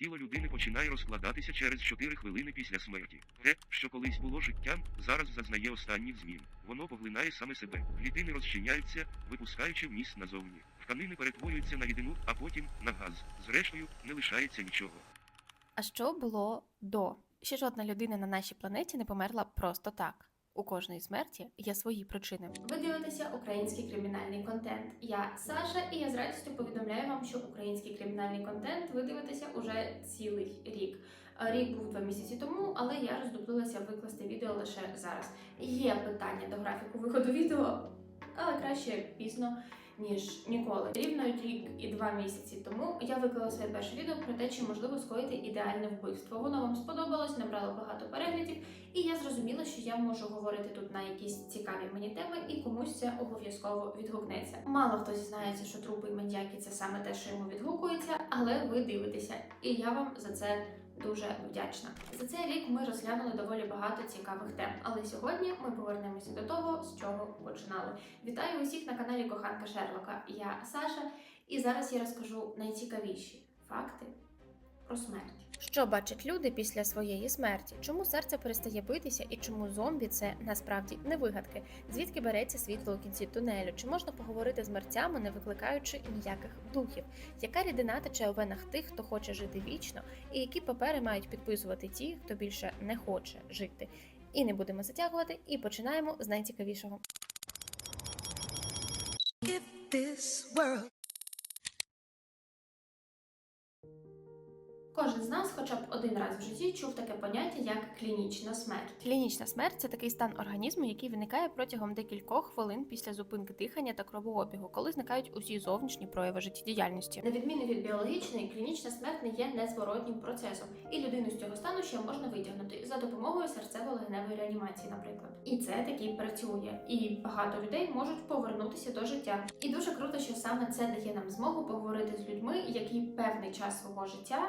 Тіло людини починає розкладатися через 4 хвилини після смерті. Те, що колись було життям, зараз зазнає останніх змін. Воно поглинає саме себе. Клітини розчиняються, випускаючи вміст назовні. Тканини перетворюються на рідину, а потім на газ. Зрештою, не лишається нічого. А що було до? Ще жодна людина на нашій планеті не померла просто так. У кожної смерті є свої причини. Ви дивитеся український кримінальний контент. Я Саша, і я з радістю повідомляю вам, що український кримінальний контент ви дивитеся уже цілий рік. Е, Рік був два місяці тому, але я роздуплилася викласти відео лише зараз. Є питання до графіку виходу відео, але краще пізно. Ніж ніколи. Рівно рік і два місяці тому я виклала своє перше відео про те, чи можливо скоїти ідеальне вбивство. Воно вам сподобалось, набрало багато переглядів, і я зрозуміла, що я можу говорити тут на якісь цікаві мені теми, і комусь це обов'язково відгукнеться. Мало хто зізнається, що трупи і маньяки це саме те, що йому відгукується, але ви дивитеся, і я вам за це дуже вдячна. За цей рік ми розглянули доволі багато цікавих тем, але сьогодні ми повернемося до того, з чого починали. Вітаю усіх на каналі Коханка Шерлока. Я Саша, і зараз я розкажу найцікавіші факти про смерть. Що бачать люди після своєї смерті? Чому серце перестає битися і чому зомбі це насправді не вигадки? Звідки береться світло у кінці тунелю? Чи можна поговорити з мерцями, не викликаючи ніяких духів? Яка рідина тече у венах тих, хто хоче жити вічно, і які папери мають підписувати ті, хто більше не хоче жити? І не будемо затягувати, і починаємо з найцікавішого. If this world Кожен з нас, хоча б один раз в житті, чув таке поняття як клінічна смерть. Клінічна смерть це такий стан організму, який виникає протягом декількох хвилин після зупинки дихання та кровообігу, коли зникають усі зовнішні прояви життєдіяльності. На відміну від біологічної, клінічна смерть не є незворотнім процесом, і людину з цього стану ще можна витягнути за допомогою серцево-легеневої реанімації, наприклад. І це таки працює. І багато людей можуть повернутися до життя. І дуже круто, що саме це дає нам змогу поговорити з людьми, які певний час свого життя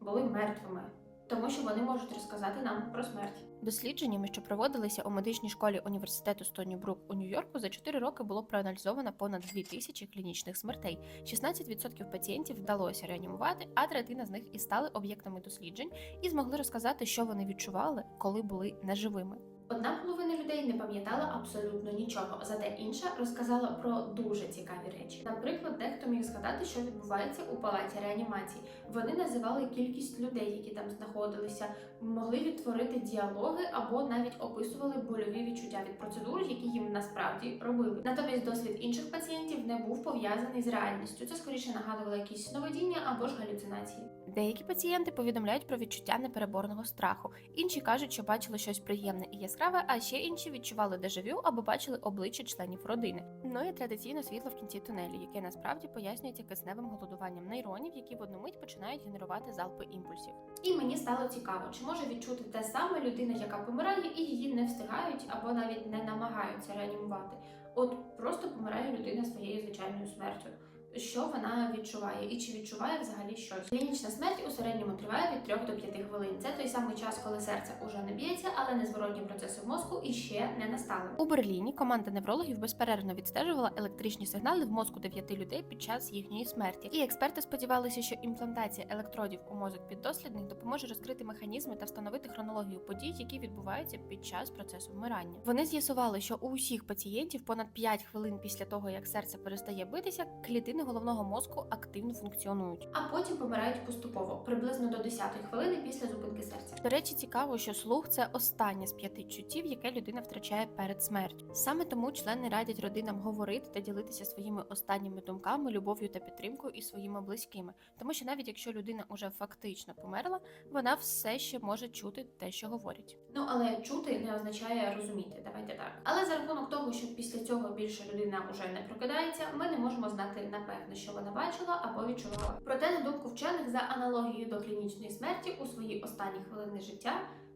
були мертвими, тому що вони можуть розказати нам про смерть. Дослідженнями, що проводилися у медичній школі університету Стоні Брук у Нью-Йорку, за 4 роки було проаналізовано понад 2000 клінічних смертей. 16% пацієнтів вдалося реанімувати, а третина з них і стали об'єктами досліджень і змогли розказати, що вони відчували, коли були неживими. Одна половина людей не пам'ятала абсолютно нічого, зате інша розказала про дуже цікаві речі. Наприклад, дехто міг згадати, що відбувається у палаті реанімації. Вони називали кількість людей, які там знаходилися, могли відтворити діалоги або навіть описували больові відчуття від процедур, які їм насправді робили. Натомість досвід інших пацієнтів не був пов'язаний з реальністю. Це скоріше нагадувало якісь сновидіння або ж галюцинації. Деякі пацієнти повідомляють про відчуття непереборного страху, інші кажуть, що бачили щось приємне і яскраве, а ще інші відчували дежавю або бачили обличчя членів родини. Ну і традиційно світло в кінці тунелю, яке насправді пояснюється кисневим голодуванням нейронів, які в одну мить починають генерувати залпи імпульсів. І мені стало цікаво, чи може відчути те саме людина, яка помирає, і її не встигають або навіть не намагаються реанімувати. От просто помирає людина своєю звичайною смертю. Що вона відчуває, і чи відчуває взагалі щось? Клінічна смерть у середньому триває від 3 до 5 хвилин. Це той самий час, коли серце уже не б'ється, але незворотні процеси в мозку іще не настали. У Берліні команда неврологів безперервно відстежувала електричні сигнали в мозку дев'яти людей під час їхньої смерті. І експерти сподівалися, що імплантація електродів у мозок піддослідних допоможе розкрити механізми та встановити хронологію подій, які відбуваються під час процесу вмирання. Вони з'ясували, що у усіх пацієнтів понад 5 хвилин після того, як серце перестає битися, клітини головного мозку активно функціонують. А потім помирають поступово, приблизно до 10-ї хвилини після зупинки серця. До речі, цікаво, що слух це останнє з п'яти чуттів, яке людина втрачає перед смертю. Саме тому члени радять родинам говорити та ділитися своїми останніми думками, любов'ю та підтримкою із своїми близькими. Тому що навіть якщо людина уже фактично померла, вона все ще може чути те, що говорять. Ну але чути не означає розуміти. Давайте так. Але за рахунок того, що після цього більше людина вже не прокидається, ми не можемо знати напевне, що вона бачила або відчувала. Проте, на думку вчених, за аналогією до клінічної смерті у свої останні хвилини життя.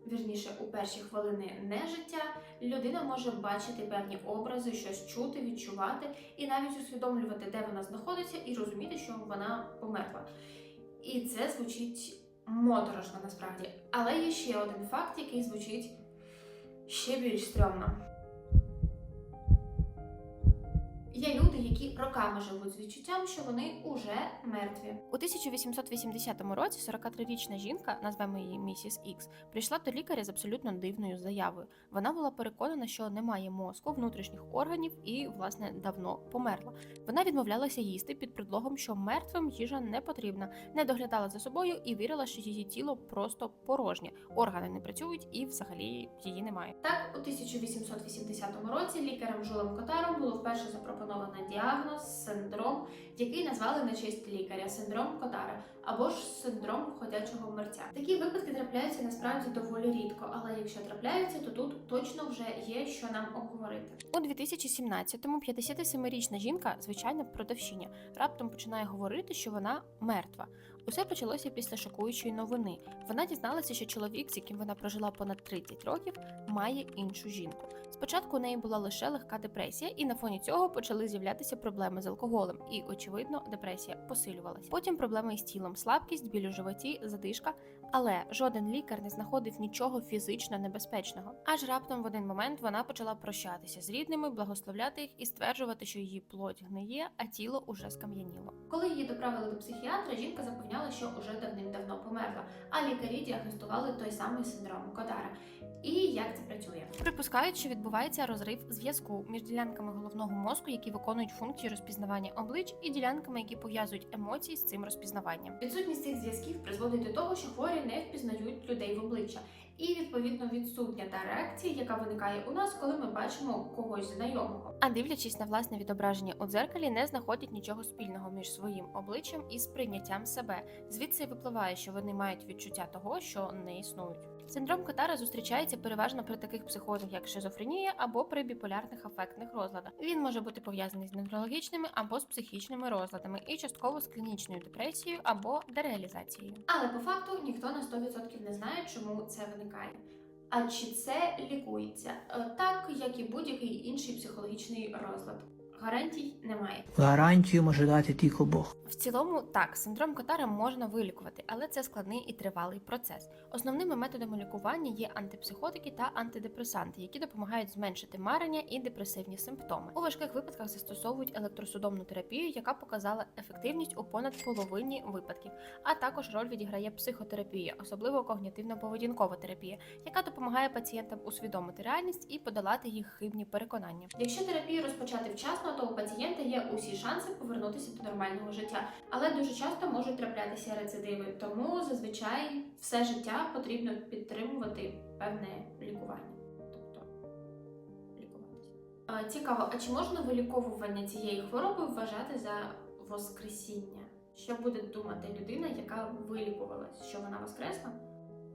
Вірніше, у перші хвилини нежиття людина може бачити певні образи, щось чути, відчувати і навіть усвідомлювати, де вона знаходиться, і розуміти, що вона померла. І це звучить моторошно насправді. Але є ще один факт, який звучить ще більш стрьомно. Є люди, які роками живуть з відчуттям, що вони уже мертві. У 1880 році 43-річна жінка, назвемо її місіс Ікс, прийшла до лікаря з абсолютно дивною заявою. Вона була переконана, що немає мозку, внутрішніх органів і, власне, давно померла. Вона відмовлялася їсти під предлогом, що мертвим їжа не потрібна, не доглядала за собою і вірила, що її тіло просто порожнє, органи не працюють і взагалі її немає. Так, у 1880 році лікарем Жулем Котаром було вперше запропоновано діагноз синдром, який назвали на честь лікаря синдром Котара або ж синдром ходячого мерця. Такі випадки трапляються насправді доволі рідко, але якщо трапляються, то тут точно вже є що нам обговорити. У 2017-му 57-річна жінка, звичайна продавщиня, раптом починає говорити, що вона мертва. Усе почалося після шокуючої новини. Вона дізналася, що чоловік, з яким вона прожила понад 30 років, має іншу жінку. Спочатку у неї була лише легка депресія, і на фоні цього почали з'являтися проблеми з алкоголем, і, очевидно, депресія посилювалася. Потім проблеми із тілом, слабкість, біль у животі, задишка. Але жоден лікар не знаходив нічого фізично небезпечного. Аж раптом в один момент вона почала прощатися з рідними, благословляти їх і стверджувати, що її плоть гниє, а тіло уже скам'яніло. Коли її доправили до психіатра, жінка запевняла, що уже давним-давно померла, а лікарі діагностували той самий синдром Котара. І як це працює? Припускають, що відбувається розрив зв'язку між ділянками головного мозку, які виконують функцію розпізнавання облич, і ділянками, які пов'язують емоції з цим розпізнаванням. Відсутність цих зв'язків призводить до того, що хворі не впізнають людей в обличчя, і відповідно відсутня та реакція, яка виникає у нас, коли ми бачимо когось знайомого. А дивлячись на власне відображення у дзеркалі, не знаходять нічого спільного між своїм обличчям і сприйняттям себе. Звідси випливає, що вони мають відчуття того, що не існують. Синдром Котара зустрічається переважно при таких психозах, як шизофренія або при біполярних афектних розладах. Він може бути пов'язаний з неврологічними або з психічними розладами і частково з клінічною депресією або дереалізацією. Але по факту ніхто на 100% не знає, чому це виникає. А чи це лікується? Е, Так, як і будь-який інший психологічний розлад. Гарантій немає. Гарантію може дати тільки Бог. В цілому, так, синдром Котара можна вилікувати, але це складний і тривалий процес. Основними методами лікування є антипсихотики та антидепресанти, які допомагають зменшити марення і депресивні симптоми. У важких випадках застосовують електросудомну терапію, яка показала ефективність у понад половині випадків. А також роль відіграє психотерапія, особливо когнітивно-поведінкова терапія, яка допомагає пацієнтам усвідомити реальність і подолати їх хибні переконання. Якщо терапію розпочати вчасно, то у пацієнта є усі шанси повернутися до нормального життя, але дуже часто можуть траплятися рецидиви, тому зазвичай все життя потрібно підтримувати певне лікування. Тобто лікуватися. Цікаво, а чи можна виліковування цієї хвороби вважати за воскресіння? Що буде думати людина, яка вилікувалась? Що вона воскресла?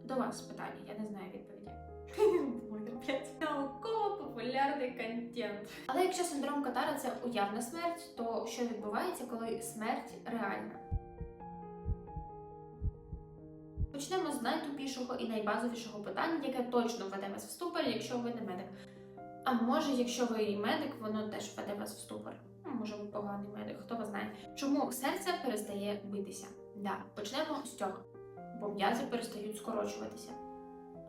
До вас питання, я не знаю відповіді. Блядь. Науково-популярний контент. Але якщо синдром Катара це уявна смерть, то що відбувається, коли смерть реальна? Почнемо з найтупішого і найбазовішого питання, яке точно введе вас в ступор, якщо ви не медик. А може, якщо ви медик, воно теж введе вас в ступор. Ну, Може, ви поганий медик, хто вас знає. Чому серце перестає битися? Да, почнемо з цього. Бо м'язи перестають скорочуватися.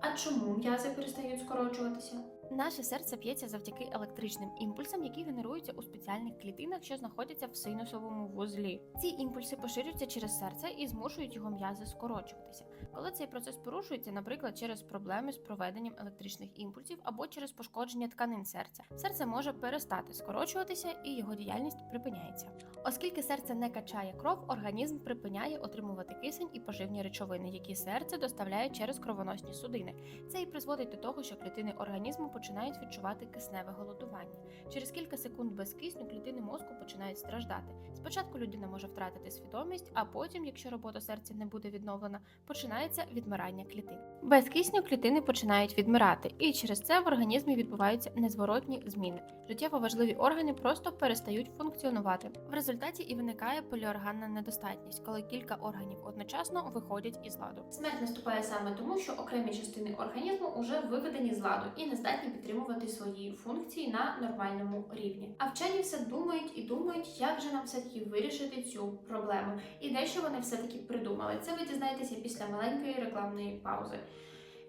А чому м'язи перестають скорочуватися? Наше серце б'ється завдяки електричним імпульсам, які генеруються у спеціальних клітинах, що знаходяться в синусовому вузлі. Ці імпульси поширюються через серце і змушують його м'язи скорочуватися. Коли цей процес порушується, наприклад, через проблеми з проведенням електричних імпульсів або через пошкодження тканин серця, серце може перестати скорочуватися і його діяльність припиняється. Оскільки серце не качає кров, організм припиняє отримувати кисень і поживні речовини, які серце доставляє через кровоносні судини. Це і призводить до того, що клітини організму починають відчувати кисневе голодування. Через кілька секунд без кисню клітини мозку починають страждати. Спочатку людина може втратити свідомість, а потім, якщо робота серця не буде відновлена, починається відмирання клітин. Без кисню клітини починають відмирати, і через це в організмі відбуваються незворотні зміни. Життєво важливі органи просто перестають функціонувати. В результаті і виникає поліорганна недостатність, коли кілька органів одночасно виходять із ладу. Смерть наступає саме тому, що окремі частини організму вже виведені з ладу і не здатні підтримувати свої функції на нормальному рівні. А вчені все думають і думають, як же нам все-таки вирішити цю проблему. І дещо вони все-таки придумали. Це ви дізнаєтеся після маленької рекламної паузи.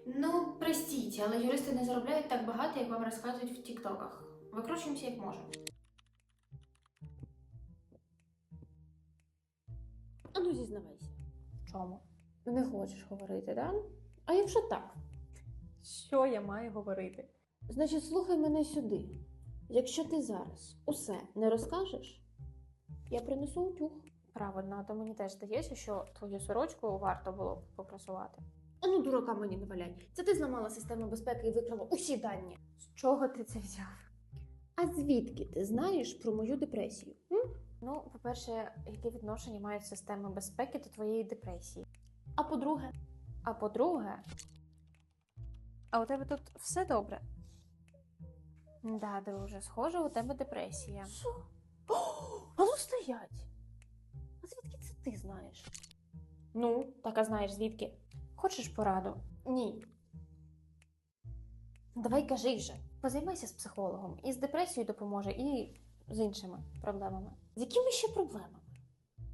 Ну, простіть, але юристи не заробляють так багато, як вам розказують в тіктоках. Викручуємося, як можемо. А ну зізнавайся. Чому? Не хочеш говорити, да? А якщо так, що я маю говорити? Значить, слухай мене сюди. Якщо ти зараз усе не розкажеш, я принесу утюг. Правильно, а то мені теж здається, що твою сорочку варто було б покрасувати. А ну, дурака мені не валяй. Це ти зламала систему безпеки і викрала усі дані. З чого ти це взяв? А звідки ти знаєш про мою депресію? М? Ну, по-перше, яке відношення мають системи безпеки до твоєї депресії? А по-друге, А по-друге, а у тебе тут все добре? Да, друже, схоже, у тебе депресія. що? О, а ну стоять! А звідки це ти знаєш? Ну, так а знаєш звідки? Хочеш пораду? Ні. Давай кажи вже. Позаймайся з психологом. І з депресією допоможе, і з іншими проблемами. З якими ще проблемами?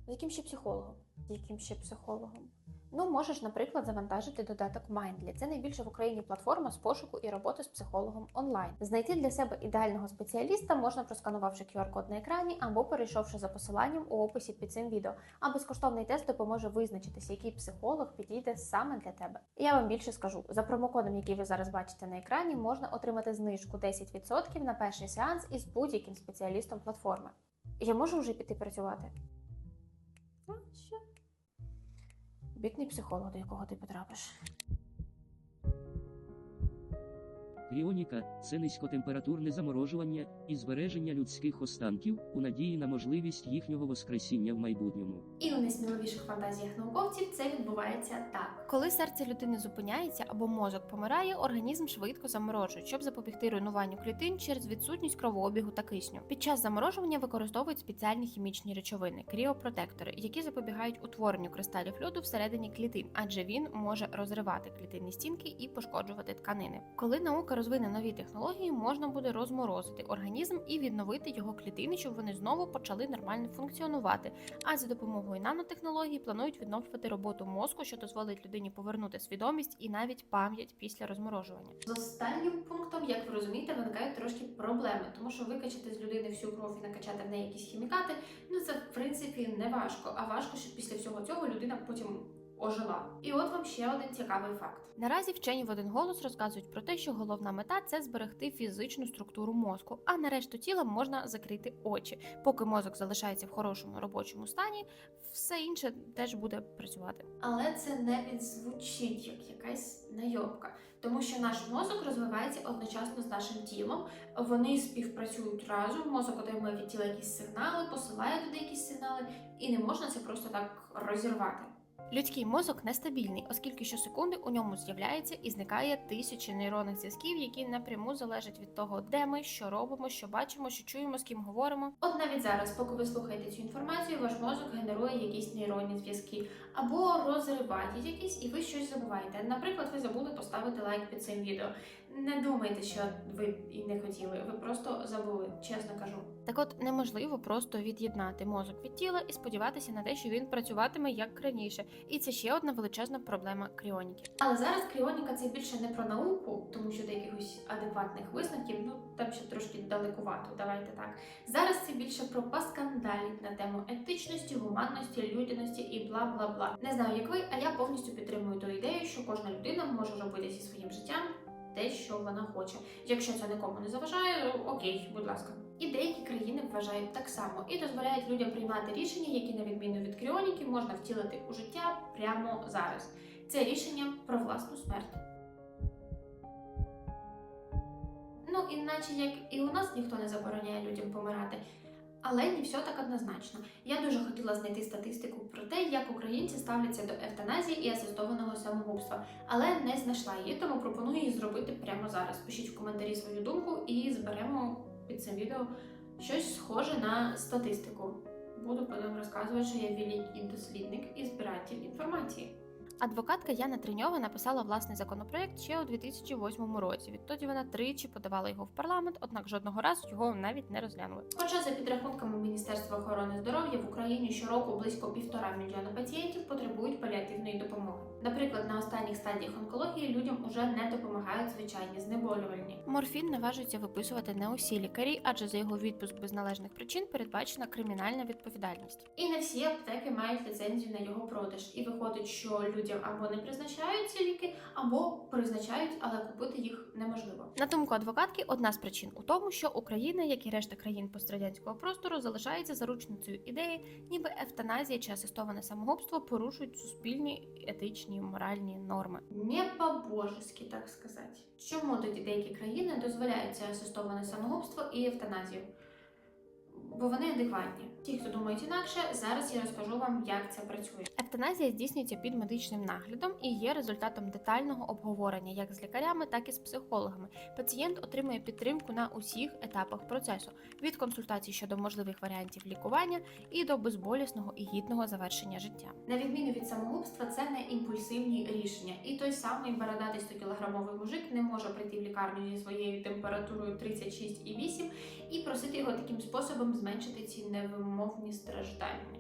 З яким ще психологом? З яким ще психологом? Ну, можеш, наприклад, завантажити додаток Mindly. Це найбільша в Україні платформа з пошуку і роботи з психологом онлайн. Знайти для себе ідеального спеціаліста можна просканувавши QR-код на екрані або перейшовши за посиланням у описі під цим відео. А безкоштовний тест допоможе визначитися, який психолог підійде саме для тебе. Я вам більше скажу: за промокодом, який ви зараз бачите на екрані, можна отримати знижку 10% на перший сеанс із будь-яким спеціалістом платформи. Я можу вже піти працювати? Що? Бідний психолог, до якого ти потрапиш. Кріоніка це низькотемпературне заморожування і збереження людських останків у надії на можливість їхнього воскресіння в майбутньому. І у найсміливіших фантазіях науковців це відбувається так. Коли серце людини зупиняється або мозок помирає, організм швидко заморожують, щоб запобігти руйнуванню клітин через відсутність кровообігу та кисню. Під час заморожування використовують спеціальні хімічні речовини кріопротектори, які запобігають утворенню кристалів льоду всередині клітин, адже він може розривати клітинні стінки і пошкоджувати тканини. Коли наука розвине нові технології, можна буде розморозити організм і відновити його клітини, щоб вони знову почали нормально функціонувати. А за допомогою нанотехнологій планують відновлювати роботу мозку, що дозволить людині повернути свідомість і навіть пам'ять після розморожування. З останнім пунктом, як ви розумієте, виникають трошки проблеми, тому що викачати з людини всю кров і накачати в неї якісь хімікати, ну це в принципі не важко. А важко, щоб після всього цього людина потім ожила. І от вам ще один цікавий факт. Наразі вчені в один голос розказують про те, що головна мета це зберегти фізичну структуру мозку, а на решту тіла можна закрити очі. Поки мозок залишається в хорошому робочому стані, все інше теж буде працювати. Але це навіть звучить як якась найобка, тому що наш мозок розвивається одночасно з нашим тілом. Вони співпрацюють разом. Мозок отримує від тіла якісь сигнали, посилає туди якісь сигнали, і не можна це просто так розірвати. Людський мозок нестабільний, оскільки щосекунди у ньому з'являється і зникає тисячі нейронних зв'язків, які напряму залежать від того, де ми, що робимо, що бачимо, що чуємо, з ким говоримо. От навіть зараз, поки ви слухаєте цю інформацію, ваш мозок генерує якісь нейронні зв'язки або розриває якісь, і ви щось забуваєте. Наприклад, ви забули поставити лайк під цим відео. Не думайте, що ви і не хотіли, ви просто забули, чесно кажу. Так от неможливо просто від'єднати мозок від тіла і сподіватися на те, що він працюватиме як раніше. І це ще одна величезна проблема кріоніки. Але зараз кріоніка це більше не про науку, тому що до якихось адекватних висновків, ну там ще трошки далекувато. Давайте так. Зараз це більше про паскандалі на тему етичності, гуманності, людяності і бла бла бла. Не знаю, як ви, а я повністю підтримую ту ідею, що кожна людина може робити зі своїм життям те, що вона хоче. Якщо це нікому не заважає, окей, будь ласка. І деякі країни вважають так само і дозволяють людям приймати рішення, які на відміну від кріоніки можна втілити у життя прямо зараз. Це рішення про власну смерть. Ну, іначе як і у нас ніхто не забороняє людям помирати. Але не все так однозначно. Я дуже хотіла знайти статистику про те, як українці ставляться до евтаназії і асистованого самогубства, але не знайшла її, тому пропоную її зробити прямо зараз. Пишіть в коментарі свою думку і зберемо під цим відео щось схоже на статистику. Буду потім розказувати, що я великий дослідник і збиратель інформації. Адвокатка Яна Триньова написала власний законопроект ще у 2008 році. Відтоді вона тричі подавала його в парламент, однак жодного разу його навіть не розглянули. Хоча за підрахунками Міністерства охорони здоров'я в Україні щороку близько півтора мільйона пацієнтів потребують паліативної допомоги. Наприклад, на останніх стадіях онкології людям уже не допомагають звичайні знеболювальні. Морфін наважується виписувати не усі лікарі, адже за його відпуск без належних причин передбачена кримінальна відповідальність. І не всі аптеки мають ліцензію на його продаж. І виходить, що людям або не призначають ці ліки, або призначають, але купити їх неможливо. На думку адвокатки, одна з причин у тому, що Україна, як і решта країн пострадянського простору, залишається заручницею ідеї, ніби евтаназія чи асистоване самогубство порушують суспільні етичні моральні норми. Не по-божески, так сказати. Чому тоді деякі країни дозволяють це асистоване самогубство і евтаназію? Бо вони адекватні. Ті, хто думають інакше, зараз я розкажу вам, як це працює. Евтаназія здійснюється під медичним наглядом і є результатом детального обговорення як з лікарями, так і з психологами. Пацієнт отримує підтримку на усіх етапах процесу від консультацій щодо можливих варіантів лікування і до безболісного і гідного завершення життя. На відміну від самогубства, це не імпульсивні рішення. І той самий бородатий 100-кілограмовий мужик не може прийти в лікарню зі своєю температурою 36,8 і просити його таким способом зменшити ці невимовні страждання.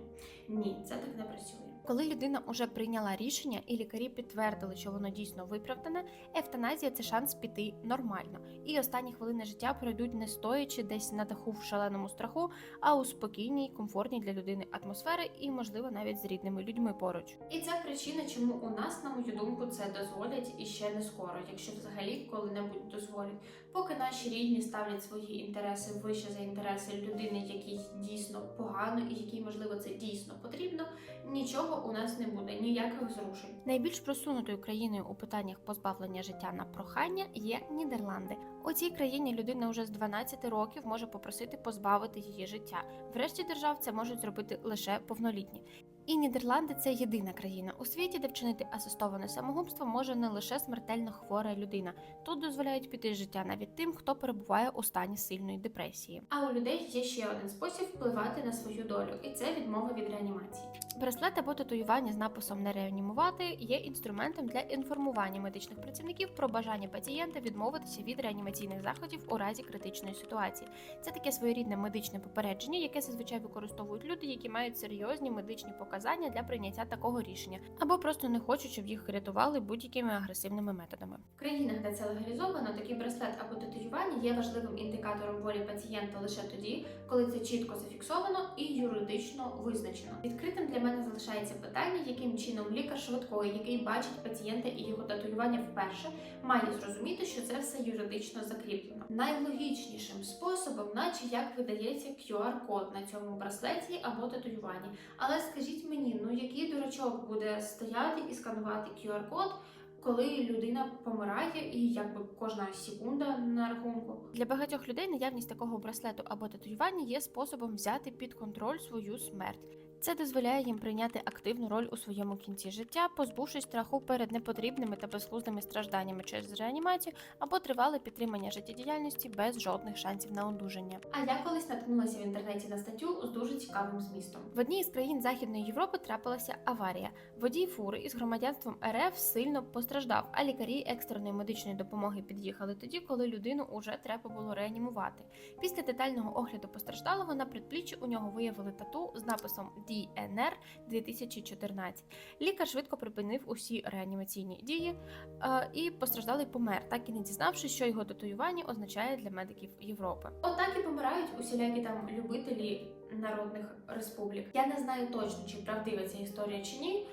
Ні, це так не працює. Коли людина вже прийняла рішення і лікарі підтвердили, що воно дійсно виправдане, евтаназія це шанс піти нормально. І останні хвилини життя пройдуть не стоячи десь на даху в шаленому страху, а у спокійній, комфортній для людини атмосфери і, можливо, навіть з рідними людьми поруч. І це причина, чому у нас, на мою думку, це дозволять і ще не скоро, якщо взагалі коли-небудь дозволять. Поки наші рідні ставлять свої інтереси вище за інтереси людини, якій дійсно погано і якій, можливо, це дійсно потрібно, нічого у нас не буде, ніяких зрушень. Найбільш просунутою країною у питаннях позбавлення життя на прохання є Нідерланди. У цій країні людина вже з 12 років може попросити позбавити її життя. Врешті держав це можуть зробити лише повнолітні. І Нідерланди це єдина країна у світі, де вчинити асистоване самогубство може не лише смертельно хвора людина. Тут дозволяють піти з життя навіть тим, хто перебуває у стані сильної депресії. А у людей є ще один спосіб впливати на свою долю, і це відмова від реанімації. Браслет або татуювання з написом не реанімувати є інструментом для інформування медичних працівників про бажання пацієнта відмовитися від реанімаційних заходів у разі критичної ситуації. Це таке своєрідне медичне попередження, яке зазвичай використовують люди, які мають серйозні медичні показання для прийняття такого рішення, або просто не хочуть, щоб їх рятували будь-якими агресивними методами. В країнах, де це легалізовано, такий браслет або татуювання є важливим індикатором волі пацієнта лише тоді, коли це чітко зафіксовано і юридично визначено. Відкритим для мене залишається питання, яким чином лікар швидкої, який бачить пацієнта і його татуювання вперше, має зрозуміти, що це все юридично закріплено. Найлогічнішим способом, наче як видається QR-код на цьому браслеті або татуюванні. Але скажіть мені, ну який дурачок буде стояти і сканувати QR-код, коли людина помирає, і якби кожна секунда на рахунку. Для багатьох людей наявність такого браслету або татуювання є способом взяти під контроль свою смерть. Це дозволяє їм прийняти активну роль у своєму кінці життя, позбувшись страху перед непотрібними та безглуздими стражданнями через реанімацію або тривале підтримання життєдіяльності без жодних шансів на одужання. А я колись наткнулася в інтернеті на статтю з дуже цікавим змістом. В одній із країн Західної Європи трапилася аварія. Водій фури із громадянством РФ сильно постраждав, а лікарі екстреної медичної допомоги під'їхали тоді, коли людину уже треба було реанімувати. Після детального огляду постраждалого на предпліччі у нього виявили тату з написом DNR 2014. Лікар швидко припинив усі реанімаційні дії, е, і постраждалий помер, так і не дізнавшись, що його татуювання означає для медиків Європи. Отак і помирають усілякі там любителі народних республік. Я не знаю точно, чи правдива ця історія чи ні.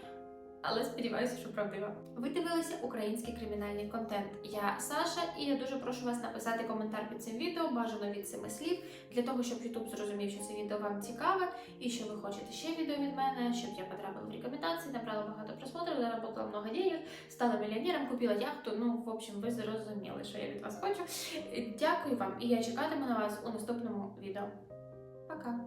Але сподіваюся, що правдива. Ви дивилися український кримінальний контент. Я Саша, і я дуже прошу вас написати коментар під цим відео, бажано від семи слів, для того, щоб YouTube зрозумів, що це відео вам цікаве, і що ви хочете ще відео від мене, щоб я потрапила в рекомендації, набрала багато просмотрів, заработала много денег, стала мільйонером, купила яхту. Ну, в общем, ви зрозуміли, що я від вас хочу. Дякую вам, і я чекатиму на вас у наступному відео. Пока!